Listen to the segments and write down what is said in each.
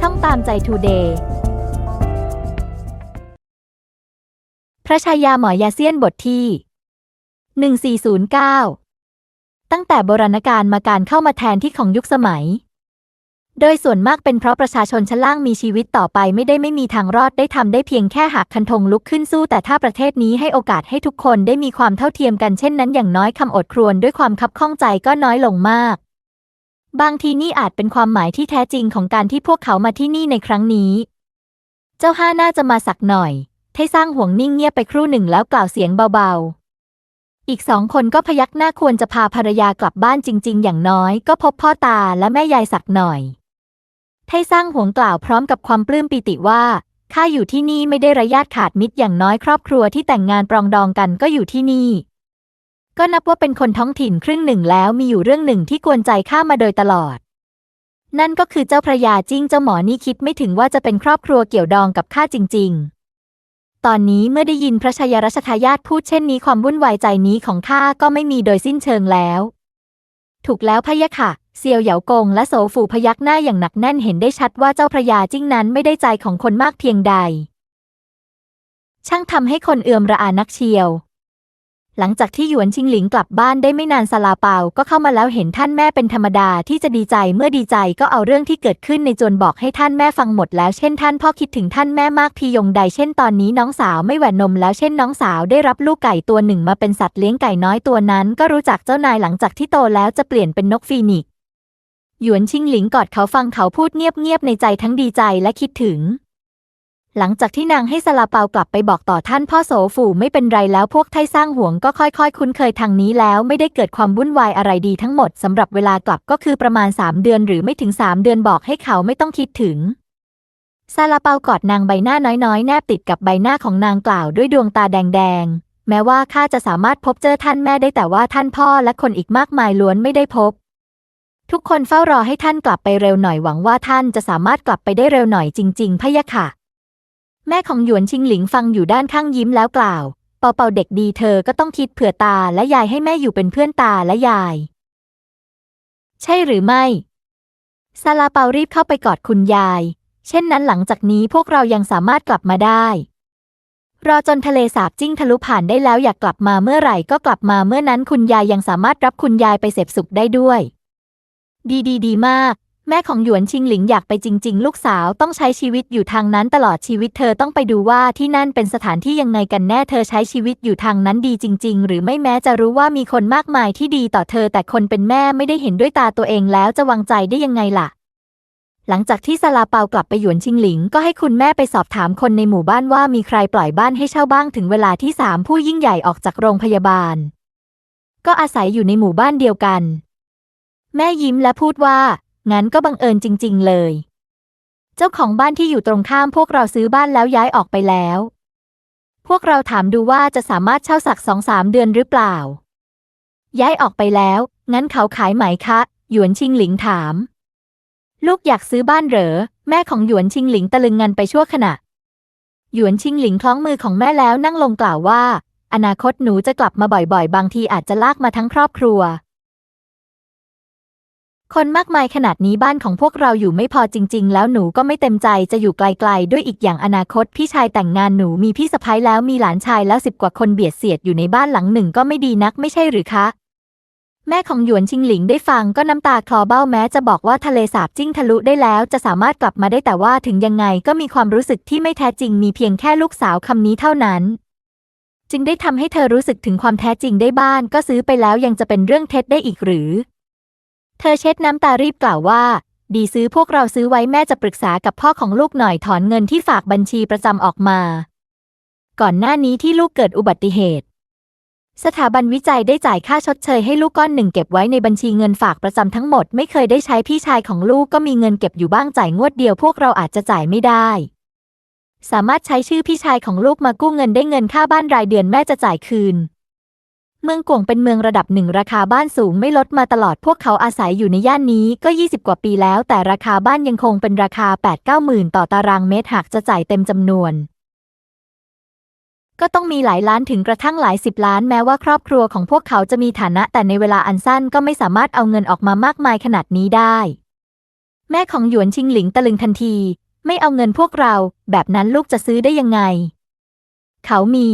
ช่องตามใจทูเดย์พระชายาหมอยาเซียนบทที่ 1409 ตั้งแต่โบราณกาลมาการเข้ามาแทนที่ของยุคสมัย โดยส่วนมากเป็นเพราะประชาชนชั้นล่างมีชีวิตต่อไปไม่ได้ไม่มีทางรอดได้ทำได้เพียงแค่หักคันธงลุกขึ้นสู้ แต่ถ้าประเทศนี้ให้โอกาสให้ทุกคนได้มีความเท่าเทียมกันเช่นนั้นอย่างน้อยคำอดครวญด้วยความคับข้องใจก็น้อยลงมาก บางทีนี่อาจเป็นความหมายที่แท้จริงของการที่พวกเขามาที่นี่ในครั้งนี้ เจ้าห้าน่าจะมาสักหน่อยเทสร้างห่วงนิ่งเงียบไปครู่หนึ่งแล้วกล่าวเสียงเบาๆ อีกสองคนก็พยักหน้าควรจะพาภรรยากลับบ้านจริง ๆ อย่างน้อยก็พบพ่อตาและแม่ยายสักหน่อยเทสร้างห่วงกล่าวพร้อมกับความปลื้มปิติว่าข้าอยู่ที่นี่ไม่ได้ระยาดขาดมิตรอย่างน้อยครอบครัวที่แต่งงานปรองดองกันก็อยู่ที่นี่ ก็นับว่าเป็นคนท้องถิ่นครึ่งหนึ่งแล้วมีอยู่เรื่องหนึ่งที่กวนใจข้ามาโดยตลอด นั่นก็คือเจ้าพระยาจิ้งเจ้าหมอนี่คิดไม่ถึงว่าจะเป็นครอบครัวเกี่ยวดองกับข้าจริง ๆ ตอนนี้เมื่อได้ยินพระชายรัชทายาทพูดเช่นนี้ความวุ่นวายใจนี้ของข้าก็ไม่มีโดยสิ้นเชิงแล้ว ถูกแล้วพะยะค่ะเซียวเหยากงและโสฝูพยักหน้าอย่างหนักแน่นเห็นได้ชัดว่าเจ้าพระยาจิ้งนั้นไม่ได้ใจของคนมากเพียงใด ช่างทำให้คนเอือมระอานักเชียว หลังจากที่หยวนชิงหลิงกลับบ้านได้ไม่นานซาลาเปาก็เข้ามาแล้วเห็นท่านแม่เป็นธรรมดาที่จะดีใจเมื่อดีใจก็เอาเรื่องที่เกิดขึ้นในจวนบอกให้ท่านแม่ฟังหมดแล้วเช่นท่านพ่อคิดถึงท่านแม่มากพียงใดเช่นตอนนี้น้องสาวไม่แหวนนมแล้วเช่นน้องสาวได้รับลูกไก่ตัวหนึ่งมาเป็นสัตว์เลี้ยงไก่น้อยตัวนั้น ก็รู้จักเจ้านายหลังจากที่โตแล้วจะเปลี่ยนเป็นนกฟีนิกซ์หยวนชิงหลิงกอดเขาฟังเขาพูดเงียบๆในใจทั้งดีใจและคิดถึง หลังจากที่นางให้ซาลาเปากลับไปบอกต่อท่านพ่อโสฝูไม่เป็นไรแล้วพวกไทสร้างห่วงก็ค่อยๆ คุ้นเคยทางนี้แล้วไม่ได้เกิดความวุ่นวายอะไรดีทั้งหมดสำหรับเวลากลับก็คือประมาณ 3 เดือนหรือไม่ถึง 3 เดือนบอกให้เขาไม่ต้องคิดถึงซาลาเปากอดนางใบหน้าน้อยๆ แนบติดกับใบหน้าของนางกล่าวด้วยดวงตาแดงๆ แม้ว่าข้าจะสามารถพบเจอท่านแม่ได้แต่ว่าท่านพ่อและคนอีกมากมายล้วนไม่ได้พบ ทุกคนเฝ้ารอให้ท่านกลับไปเร็วหน่อยหวังว่าท่านจะสามารถกลับไปได้เร็วหน่อยจริง ๆพะยะค่ะ แม่ของหยวนชิงหลิงฟังอยู่ด้านข้างยิ้มแล้วกล่าว เปาเปาเด็กดีเธอก็ต้องคิดเผื่อตาและยายให้แม่อยู่เป็นเพื่อนตาและยาย ใช่หรือไม่ซาลาเปารีบเข้าไปกอดคุณยาย เช่นนั้นหลังจากนี้พวกเรายังสามารถกลับมาได้ รอจนทะเลสาบจิ้งทะลุผ่านได้แล้วอยากกลับมาเมื่อไหร่ก็กลับมาเมื่อนั้นคุณยายยังสามารถรับคุณยายไปเสพสุขได้ด้วย ดีดีดีมาก แม่ของหยวนชิงหลิงอยากไปจริง ๆ ลูกสาวต้องใช้ชีวิตอยู่ทางนั้นตลอดชีวิตเธอต้องไปดูว่าที่นั่นเป็นสถานที่ยังไงกันแน่เธอใช้ชีวิตอยู่ทางนั้นดีจริง ๆ หรือไม่แม้จะรู้ว่ามีคนมากมายที่ดีต่อเธอ แต่คนเป็นแม่ไม่ได้เห็นด้วยตาตัวเองแล้วจะวางใจได้ยังไงล่ะ หลังจากที่ซาลาเปากลับไปหยวนชิงหลิง ก็ให้คุณแม่ไปสอบถามคนในหมู่บ้านว่ามีใครปล่อยบ้านให้เช่าบ้างถึงเวลาที่สามผู้ยิ่งใหญ่ออกจากโรงพยาบาล ก็อาศัยอยู่ในหมู่บ้านเดียวกัน แม่ยิ้มและพูดว่า งั้นก็บังเอิญจริง ๆ เลย เจ้าของบ้านที่อยู่ตรงข้ามพวกเราซื้อบ้านแล้วย้ายออกไปแล้ว พวกเราถามดูว่าจะสามารถเช่าสักสองสามเดือนหรือเปล่า ย้ายออกไปแล้ว งั้นเขาขายไหมคะ หยวนชิงหลิงถาม ลูกอยากซื้อบ้านเหรอ แม่ของหยวนชิงหลิงตะลึงงันไปชั่วขณะ หยวนชิงหลิงคล้องมือของแม่แล้วนั่งลงกล่าวว่า อนาคตหนูจะกลับมาบ่อยๆ บางทีอาจจะลากมาทั้งครอบครัว คนมากมายขนาดนี้บ้านของพวกเราอยู่ไม่พอจริง ๆ แล้วหนูก็ไม่เต็มใจจะอยู่ไกล ๆ ด้วยอีกอย่างอนาคตพี่ชายแต่งงานหนูมีพี่สะพ้ายแล้วมีหลานชายแล้วสิบกว่าคนเบียดเสียดอยู่ในบ้านหลังหนึ่งก็ไม่ดีนักไม่ใช่หรือคะ แม่ของหยวนชิงหลิงได้ฟังก็น้ำตาคลอเบ้าแม้จะบอกว่าทะเลสาบจิ้งทะลุได้แล้ว จะสามารถกลับมาได้แต่ว่าถึงยังไงก็มีความรู้สึกที่ไม่แท้จริง มีเพียงแค่ลูกสาวคำนี้เท่านั้นจึงได้ทำให้เธอรู้สึกถึงความแท้จริงได้บ้านก็ซื้อไปแล้วยังจะเป็นเรื่องเท็จได้อีกหรือ เธอเช็ดน้ำตารีบกล่าวว่า ดีซื้อพวกเราซื้อไว้แม่จะปรึกษากับพ่อของลูกหน่อยถอนเงินที่ฝากบัญชีประจำออกมา ก่อนหน้านี้ที่ลูกเกิดอุบัติเหตุ สถาบันวิจัยได้จ่ายค่าชดเชยให้ลูกก้อนหนึ่งเก็บไว้ในบัญชีเงินฝากประจำทั้งหมดไม่เคยได้ใช้พี่ชายของลูกก็มีเงินเก็บอยู่บ้างจ่ายงวดเดียวพวกเราอาจจะจ่ายไม่ได้สามารถใช้ชื่อพี่ชายของลูกมากู้เงินได้เงินค่าบ้านรายเดือนแม่จะจ่ายคืน เมืองกวงเป็นเมืองระดับหนึ่งราคาบ้านสูงไม่ลดมาตลอดพวกเขาอาศัยอยู่ในย่านนี้ก็ 20 กว่าปีแล้ว แต่ราคาบ้านยังคงเป็นราคา 8-9หมื่นต่อตารางเมตรหากจะจ่ายเต็มจำนวน ก็ต้องมีหลายล้านถึงกระทั่งหลายสิบล้านแม้ว่าครอบครัวของพวกเขาจะมีฐานะ แต่ในเวลาอันสั้นก็ไม่สามารถเอาเงินออกมามากมายขนาดนี้ได้ แม่ของหยวนชิงหลิงตะลึงทันที ไม่เอาเงินพวกเรา แบบนั้นลูกจะซื้อได้ยังไง เขามี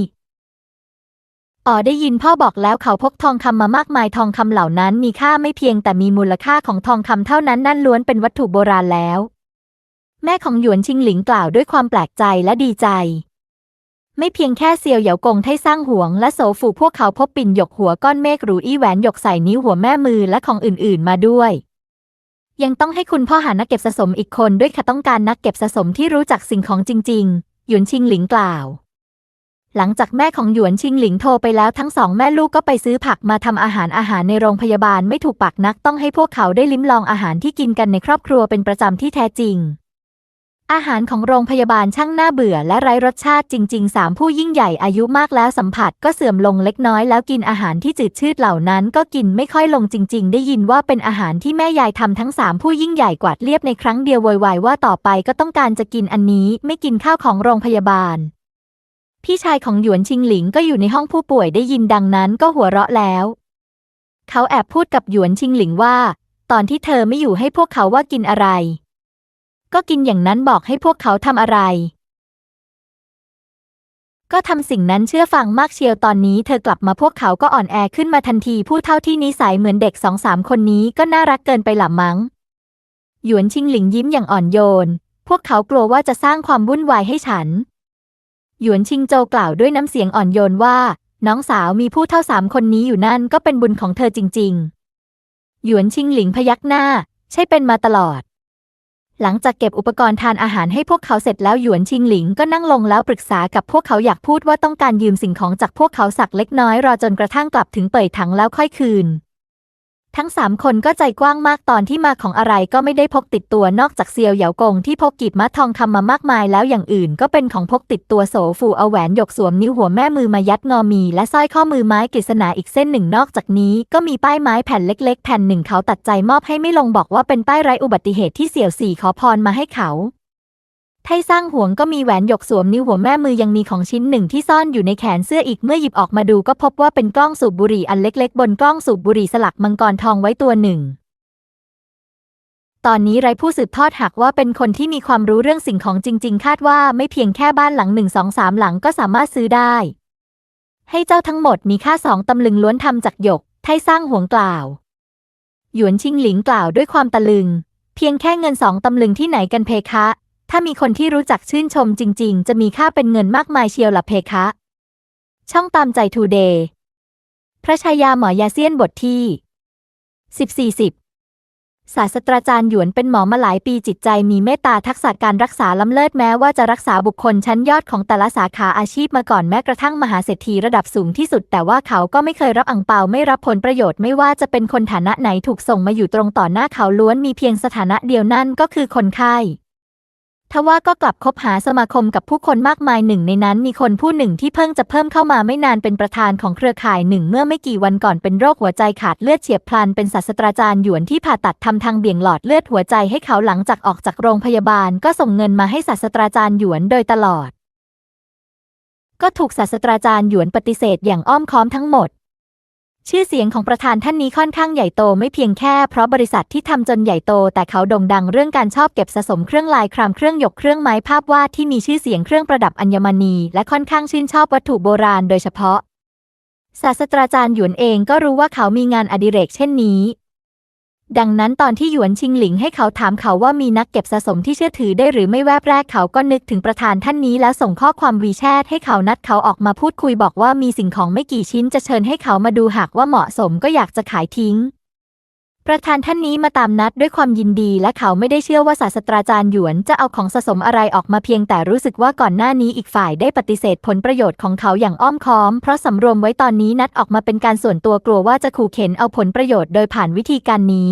อ๋อได้ยินพ่อบอกแล้วเขาพกทองคำมามากมายทองคำเหล่านั้นมีค่าไม่เพียงแต่มีมูลค่าของทองคำเท่านั้นนั่นล้วนเป็นวัตถุโบราณแล้ว แม่ของหยวนชิงหลิงกล่าวด้วยความแปลกใจและดีใจ ไม่เพียงแค่เซียวเหยากงไทสร้างห่วง และโสฝูพวกเขาพบปิ่นหยกหัวก้อนเมฆหรูอี้แหวนหยกใส่นิ้วหัวแม่มือและของอื่นๆ มาด้วย ยังต้องให้คุณพ่อหานักเก็บสะสมอีกคนด้วยค่ะต้องการนักเก็บสะสมที่รู้จักสิ่งของจริง ๆ หยวนชิงหลิงกล่าว หลังจากแม่ของหยวนชิงหลิงโทรไปแล้วทั้งสองแม่ลูกก็ไปซื้อผักมาทำอาหารอาหารในโรงพยาบาลไม่ถูกปากนักต้องให้พวกเขาได้ลิ้มลองอาหารที่กินกันในครอบครัวเป็นประจำที่แท้จริง อาหารของโรงพยาบาลช่างน่าเบื่อและไร้รสชาติจริงๆสามผู้ยิ่งใหญ่อายุมากแล้วสัมผัสก็เสื่อมลงเล็กน้อยแล้วกินอาหารที่จืดชืดเหล่านั้นก็กินไม่ค่อยลงจริง ๆ ได้ยินว่าเป็นอาหารที่แม่ยายทำทั้งสามผู้ยิ่งใหญ่กวาดเรียบในครั้งเดียวโวยวายว่าต่อไปก็ต้องการจะกินอันนี้ไม่กินข้าวของโรงพยาบาล พี่ชายของหยวนชิงหลิงก็อยู่ในห้องผู้ป่วยได้ยินดังนั้นก็หัวเราะแล้ว เขาแอบพูดกับหยวนชิงหลิงว่า ตอนที่เธอไม่อยู่ให้พวกเขาว่ากินอะไร ก็กินอย่างนั้นบอกให้พวกเขาทำอะไร ก็ทำสิ่งนั้นเชื่อฟังมากเชียวตอนนี้เธอกลับมาพวกเขาก็อ่อนแอขึ้นมาทันทีผู้เท่าที่นิสัยเหมือนเด็กสองสามคนนี้ก็น่ารักเกินไปหล่ะมั้ง หยวนชิงหลิงยิ้มอย่างอ่อนโยน พวกเขากลัวว่าจะสร้างความวุ่นวายให้ฉัน หยวนชิงโจกล่าวด้วยน้ำเสียงอ่อนโยนว่า น้องสาวมีผู้เท่าสามคนนี้อยู่นั่นก็เป็นบุญของเธอจริง ๆ หยวนชิงหลิงพยักหน้า ใช่เป็นมาตลอด หลังจากเก็บอุปกรณ์ทานอาหารให้พวกเขาเสร็จแล้วหยวนชิงหลิงก็นั่งลงแล้วปรึกษากับพวกเขาอยากพูดว่าต้องการยืมสิ่งของจากพวกเขาสักเล็กน้อยรอจนกระทั่งกลับถึงเปิดถังแล้วค่อยคืน ทั้งสามคนก็ใจกว้างมากตอนที่มาของอะไรก็ไม่ได้พกติดตัวนอกจากเซียวเหยากงที่พกกีบมัดทองคำมามากมายแล้วอย่างอื่นก็เป็นของพกติดตัวโสฟูเอาแหวนหยกสวมนิ้วหัวแม่มือมายัดงอมี และสร้อยข้อมือไม้กฤษณาอีกเส้นหนึ่งนอกจากนี้ ก็มีป้ายไม้แผ่นเล็ก ๆ แผ่นหนึ่งเขาตัดใจมอบให้ไม่ลงบอกว่าเป็นป้ายไร้อุบัติเหตุที่เสี่ยวสี่ขอพรมาให้เขา ไทสร้างหวงก็มีแหวนหยกสวมนิ้วหัวแม่มือยังมีของชิ้นหนึ่งที่ซ่อนอยู่ในแขนเสื้ออีกเมื่อหยิบออกมาดูก็พบว่าเป็นกล้องสูบบุหรี่อันเล็กๆ บนกล้องสูบบุหรี่สลักมังกรทองไว้ตัวหนึ่ง ตอนนี้ไรผู้สืบทอดหากว่าเป็นคนที่มีความรู้เรื่องสิ่งของจริง ๆ คาดว่าไม่เพียงแค่บ้านหลังหนึ่งสองสามหลังก็สามารถซื้อได้ ให้เจ้าทั้งหมดมีค่าสองตำลึงล้วนทำจากหยก ไทสร้างหวงกล่าว หยวนชิงหลิงกล่าวด้วยความตะลึง เพียงแค่เงินสองตำลึงที่ไหนกันเพคะ ถ้ามีคนที่รู้จักชื่นชมจริง ๆ จะมีค่าเป็นเงินมากมายเชียวละเพคะ ช่องตามใจทูเดย์ พระชายาหมอยาเซียนบทที่สิบสี่สิบศาสตราจารย์หยวนเป็นหมอมาหลายปีจิตใจมีเมตตาทักษะการรักษาล้ำเลิศแม้ว่าจะรักษาบุคคลชั้นยอดของแต่ละสาขาอาชีพมาก่อนแม้กระทั่งมหาเศรษฐีระดับสูงที่สุด แต่ว่าเขาก็ไม่เคยรับอังเปาไม่รับผลประโยชน์ไม่ว่าจะเป็นคนฐานะไหนถูกส่งมาอยู่ตรงต่อหน้าเขาล้วนมีเพียงสถานะเดียวนั่นก็คือคนไข้ ทว่าก็กลับคบหาสมาคมกับผู้คนมากมายหนึ่งในนั้นมีคนผู้หนึ่งที่เพิ่งจะเพิ่มเข้ามาไม่นานเป็นประธานของเครือข่ายหนึ่ง เมื่อไม่กี่วันก่อนเป็นโรคหัวใจขาดเลือดเฉียบพลันเป็นศาสตราจารย์หยวนที่ผ่าตัดทำทางเบี่ยงหลอดเลือดหัวใจให้เขาหลังจากออกจากโรงพยาบาล ก็ส่งเงินมาให้ศาสตราจารย์หยวนโดยตลอด ก็ถูกศาสตราจารย์หยวนปฏิเสธอย่างอ้อมค้อมทั้งหมด ชื่อเสียงของประธานท่านนี้ค่อนข้างใหญ่โตไม่เพียงแค่เพราะบริษัทที่ทำจนใหญ่โต แต่เขาโด่งดังเรื่องการชอบเก็บสะสมเครื่องลายครามเครื่องหยกเครื่องไม้ภาพวาดที่มีชื่อเสียงเครื่องประดับอัญมณี และค่อนข้างชื่นชอบวัตถุโบราณโดยเฉพาะ ศาสตราจารย์หยวนเองก็รู้ว่าเขามีงานอดิเรกเช่นนี้ ดังนั้นตอนที่หยวนชิงหลิงให้เขาถามเขาว่ามีนักเก็บสะสมที่เชื่อถือได้หรือไม่แวบแรกเขาก็นึกถึงประธานท่านนี้แล้วส่งข้อความวีแชทให้เขานัดเขาออกมาพูดคุยบอกว่ามีสิ่งของไม่กี่ชิ้นจะเชิญให้เขามาดูหากว่าเหมาะสมก็อยากจะขายทิ้ง ประธานท่านนี้มาตามนัดด้วยความยินดีและเขาไม่ได้เชื่อว่าศาสตราจารย์หยวนจะเอาของสะสมอะไรออกมาเพียงแต่รู้สึกว่าก่อนหน้านี้อีกฝ่ายได้ปฏิเสธผลประโยชน์ของเขาอย่างอ้อมค้อม เพราะสำรวมไว้ตอนนี้นัดออกมาเป็นการส่วนตัวกลัวว่าจะขู่เข็นเอาผลประโยชน์โดยผ่านวิธีการนี้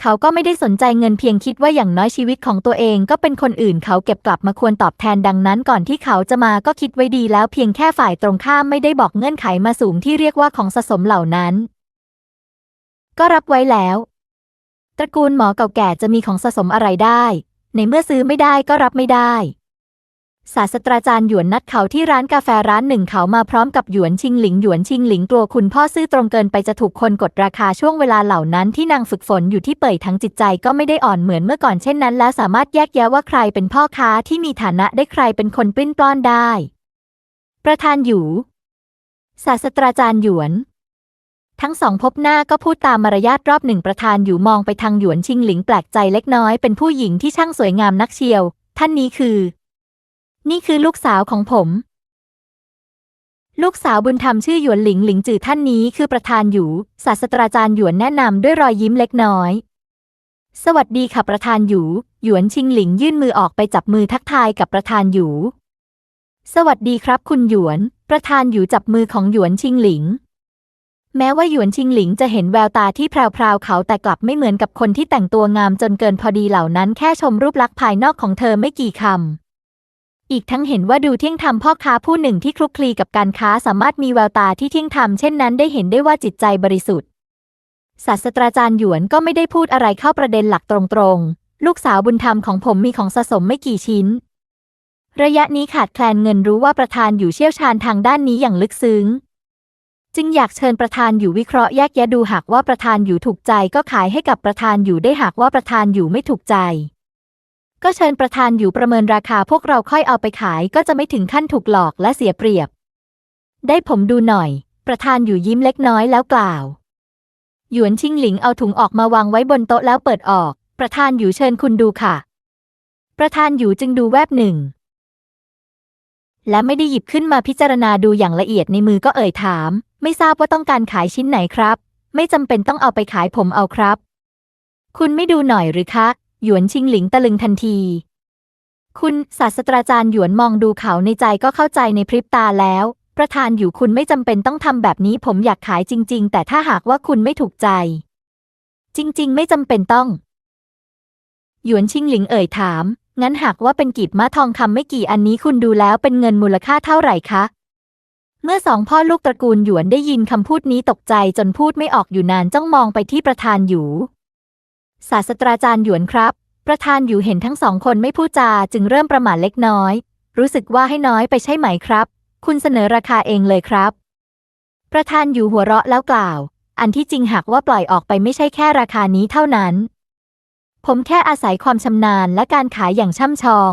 เขาก็ไม่ได้สนใจเงินเพียงคิดว่าอย่างน้อยชีวิตของตัวเองก็เป็นคนอื่นเขาเก็บกลับมาควรตอบแทนดังนั้นก่อนที่เขาจะมาก็คิดไว้ดีแล้วเพียงแค่ฝ่ายตรงข้ามไม่ได้บอกเงื่อนไขมาสูงที่เรียกว่าของสะสมเหล่านั้น ก็รับไว้แล้ว ตระกูลหมอเก่าแก่จะมีของสะสมอะไรได้ ในเมื่อซื้อไม่ได้ก็รับไม่ได้ ศาสตราจารย์หยวนนัดเขาที่ร้านกาแฟร้านหนึ่งเขามาพร้อมกับหยวนชิงหลิงหยวนชิงหลิงกลัวคุณพ่อซื่อตรงเกินไปจะถูกคนกดราคาช่วงเวลาเหล่านั้นที่นางฝึกฝนอยู่ที่เป่ยทั้งจิตใจก็ไม่ได้อ่อนเหมือนเมื่อก่อนเช่นนั้น แล้วสามารถแยกแยะว่าใครเป็นพ่อค้าที่มีฐานะได้ใครเป็นคนปลิ้นปล้อนได้ ประธานหยูศาสตราจารย์หยวน ทั้งสองพบหน้าก็พูดตามมารยาทรอบหนึ่งประธานอยู่มองไปทางหยวนชิงหลิงแปลกใจเล็กน้อยเป็นผู้หญิงที่ช่างสวยงามนักเชียว ท่านนี้คือ นี่คือลูกสาวของผม ลูกสาวบุญธรรมชื่อหยวนหลิงหลิงจือท่านนี้คือประธานหยูศาสตราจารย์หยวนแนะนำด้วยรอยยิ้มเล็กน้อย สวัสดีค่ะประธานหยูหยวนชิงหลิงยื่นมือออกไปจับมือทักทายกับประธานหยูสวัสดีครับ คุณหยวน ประธานหยูจับมือของหยวนชิงหลิง แม้ว่าหยวนชิงหลิงจะเห็นแววตาที่แพรวๆเขาแต่กลับไม่เหมือนกับคนที่แต่งตัวงามจนเกินพอดีเหล่านั้นแค่ชมรูปลักษณ์ภายนอกของเธอไม่กี่คำ อีกทั้งเห็นว่าดูเที่ยงธรรมพ่อค้าผู้หนึ่งที่คลุกคลีกับการค้าสามารถมีแววตาที่เที่ยงธรรมเช่นนั้นได้เห็นได้ว่าจิตใจบริสุทธิ์ศาสตราจารย์หยวนก็ไม่ได้พูดอะไรเข้าประเด็นหลักตรงๆ ลูกสาวบุญธรรมของผมมีของสะสมไม่กี่ชิ้น ระยะนี้ขาดแคลนเงินรู้ว่าประธานอยู่เชี่ยวชาญทางด้านนี้อย่างลึกซึ้ง จึงอยากเชิญประธานอยู่วิเคราะห์แยกแยะดูหากว่าประธานอยู่ถูกใจก็ขายให้กับประธานอยู่ได้หากว่าประธานอยู่ไม่ถูกใจ ก็เชิญประธานอยู่ประเมินราคาพวกเราค่อยเอาไปขายก็จะไม่ถึงขั้นถูกหลอกและเสียเปรียบ ได้ผมดูหน่อย ประธานอยู่ยิ้มเล็กน้อยแล้วกล่าว หยวนชิงหลิงเอาถุงออกมาวางไว้บนโต๊ะแล้วเปิดออก ประธานอยู่เชิญคุณดูค่ะ ประธานอยู่จึงดูแวบหนึ่งและไม่ได้หยิบขึ้นมาพิจารณาดูอย่างละเอียดในมือก็เอ่ยถาม ไม่ทราบว่าต้องการขายชิ้นไหนครับ ไม่จำเป็นต้องเอาไปขายผมเอาครับ คุณไม่ดูหน่อยหรือคะ หยวนชิงหลิงตะลึงทันที คุณศาสตราจารย์หยวนมองดูเขาในใจก็เข้าใจในพริบตาแล้ว ประธานอยู่คุณไม่จำเป็นต้องทำแบบนี้ผมอยากขายจริง ๆ แต่ถ้าหากว่าคุณไม่ถูกใจ จริง ๆ ไม่จำเป็นต้อง หยวนชิงหลิงเอ่ยถามงั้นหากว่าเป็นกีบม้าทองคำไม่กี่อันนี้คุณดูแล้วเป็นเงินมูลค่าเท่าไหร่คะ เมื่อสองพ่อลูกตระกูลหยวนได้ยินคำพูดนี้ตกใจจนพูดไม่ออกอยู่นานจ้องมองไปที่ประธานหยู ศาสตราจารย์หยวนครับ ประธานหยูเห็นทั้งสองคนไม่พูดจาจึงเริ่มประหม่าเล็กน้อย รู้สึกว่าให้น้อยไปใช่ไหมครับ คุณเสนอราคาเองเลยครับ ประธานหยูหัวเราะแล้วกล่าว อันที่จริงหากว่าปล่อยออกไปไม่ใช่แค่ราคานี้เท่านั้น ผมแค่อาศัยความชำนาญและการขายอย่างช่ำชอง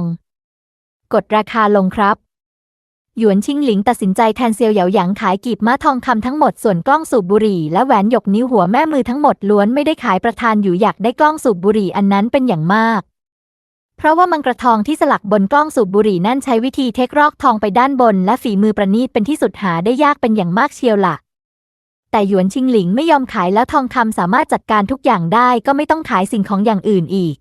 กดราคาลงครับ หยวนชิงหลิงตัดสินใจแทนเซียวเหยาหยางขายกีบม้าทองคำทั้งหมดส่วนกล้องสูบบุหรี่และแหวนหยกนิ้วหัวแม่มือทั้งหมดล้วนไม่ได้ขายประธานอยู่อยากได้กล้องสูบบุหรี่อันนั้นเป็นอย่างมาก เพราะว่ามังกรทองที่สลักบนกล้องสูบบุหรี่นั่นใช้วิธีเทครอกทองไปด้านบน และฝีมือประณีตเป็นที่สุดหาได้ยากเป็นอย่างมากเชียวละ่ะ แต่หยวนชิงหลิงไม่ยอมขายแล้วทองคำสามารถจัดการทุกอย่างได้ก็ไม่ต้องขายสิ่งของอย่างอื่นอีก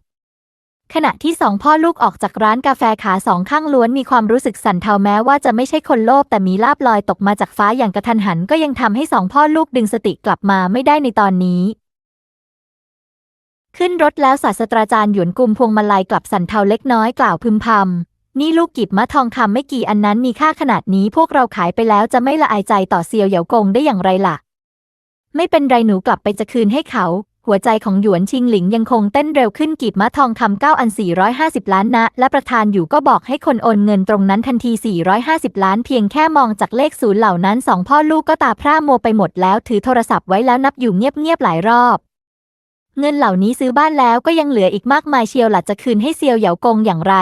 ขณะที่สองพ่อลูกออกจากร้านกาแฟขาสองข้างล้วนมีความรู้สึกสั่นเทาแม้ว่าจะไม่ใช่คนโลภแต่มีลาบลอยตกมาจากฟ้าอย่างกระทันหันก็ยังทำให้สองพ่อลูกดึงสติกลับมาไม่ได้ในตอนนี้ ขึ้นรถแล้วศาสตราจารย์หยวนกุมพวงมาลัยกลับสั่นเทาเล็กน้อยกล่าวพึมพำนี่ลูกกิบมะทองคำไม่กี่อันนั้นมีค่าขนาดนี้พวกเราขายไปแล้วจะไม่ละอายใจต่อเซียวเหยากงได้อย่างไรล่ะ ไม่เป็นไรหนูกลับไปจะคืนให้เขา หัวใจของหยวนชิงหลิงยังคงเต้นเร็วขึ้นกีบมะทองคำเก้าอัน 450 ล้านนะ และประธานอยู่ก็บอกให้คนโอนเงินตรงนั้นทันที 450 ล้านเพียงแค่มองจากเลขศูนย์เหล่านั้นสองพ่อลูกก็ตาพร่ามัวไปหมดแล้วถือโทรศัพท์ไว้แล้วนับอยู่เงียบๆหลายรอบเงินเหล่านี้ซื้อบ้านแล้วก็ยังเหลืออีกมากมายเชียวหล่ะจะคืนให้เซียวเหยากงอย่างไร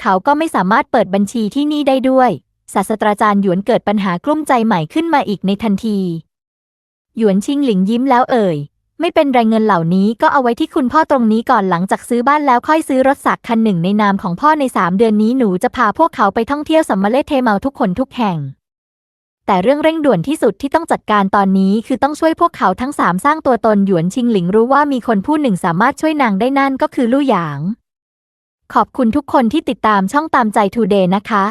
เขาก็ไม่สามารถเปิดบัญชีที่นี่ได้ด้วย ศาสตราจารย์หยวนเกิดปัญหากลุ้มใจใหม่ขึ้นมาอีกในทันที หยวนชิงหลิงยิ้มแล้วเอ่ย ไม่เป็นไรเงินเหล่านี้ก็เอาไว้ที่คุณพ่อตรงนี้ก่อนหลังจากซื้อบ้านแล้วค่อยซื้อรถสักคันหนึ่งในนามของพ่อในสามเดือนนี้หนูจะพาพวกเขาไปท่องเที่ยวสัมมาเลเทเมาทุกคนทุกแห่ง แต่เรื่องเร่งด่วนที่สุดที่ต้องจัดการตอนนี้คือต้องช่วยพวกเขาทั้งสามสร้างตัวตนหยวนชิงหลิงรู้ว่ามีคนผู้หนึ่งสามารถช่วยนางได้นั่นก็คือลู่หยาง ขอบคุณทุกคนที่ติดตามช่องตามใจทูเดย์นะคะ